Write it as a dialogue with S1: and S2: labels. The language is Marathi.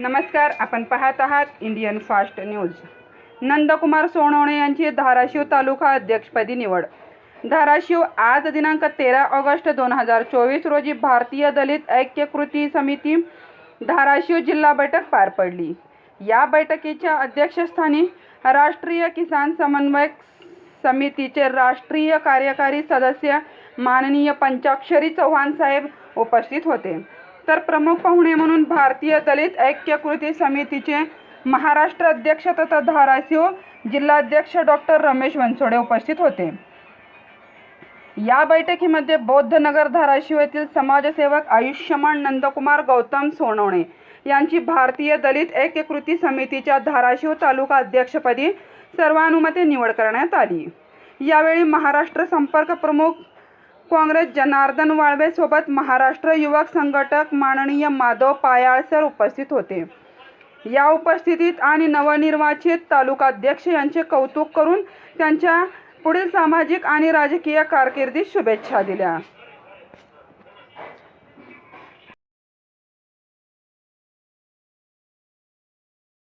S1: नमस्कार आपण पाहत आहात Indian fast news Nandkumar Sonawane यांची धाराशिव तालुका अध्यक्षपदी निवड. धाराशिव आज दिनांक तेरा ऑगस्ट दोन हजार चोवीस रोजी भारतीय दलित ऐक्य कृती समिती धाराशिव जिल्हा बैठक पार पडली. या बैठकीच्या अध्यक्षस्थानी राष्ट्रीय किसान समन्वयक समितीचे राष्ट्रीय कार्यकारी सदस्य माननीय पंचाक्षरी चव्हाण साहेब उपस्थित होते. तर प्रमुख पाहुणे म्हणून भारतीय दलित ऐक्य कृती समितीचे महाराष्ट्र अध्यक्ष तथा धाराशिव जिल्हाध्यक्ष डॉक्टर रमेश बनसोडे उपस्थित होते. या बैठकीमध्ये बौद्धनगर धाराशिव येथील समाजसेवक आयुष्यमान नंदकुमार गौतम सोनवणे यांची भारतीय दलित ऐक्य कृती समितीच्या धाराशिव तालुका अध्यक्षपदी सर्वानुमते निवड करण्यात आली. यावेळी महाराष्ट्र संपर्क प्रमुख काँग्रेस जनार्दन वाळवे सोबत महाराष्ट्र युवक संघटक माननीय माधव पायाळसर उपस्थित होते. या उपस्थितीत आणि नवनिर्वाचित तालुकाध्यक्ष यांचे कौतुक करून त्यांच्या पुढील सामाजिक आणि राजकीय कारकिर्दीत शुभेच्छा दिल्या.